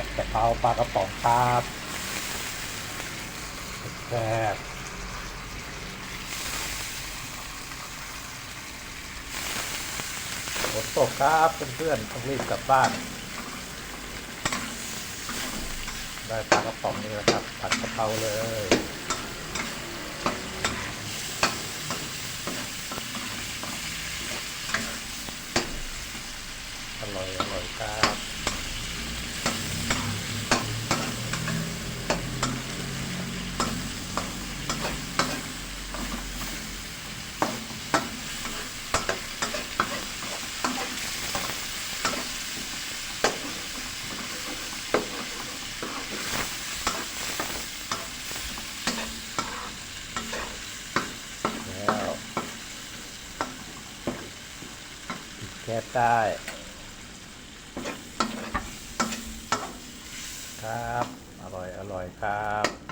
ผัดกะเพราปลากระป๋องครับแซ่บฝนตกครับเพื่อนๆต้องรีบกลับบ้าน ได้ปลากระป๋องนี่แหละครับ ผัดกะเพราเลยอร่อยอร่อยครับ แล้วปิด แคบได้ครับ อร่อย อร่อยครับ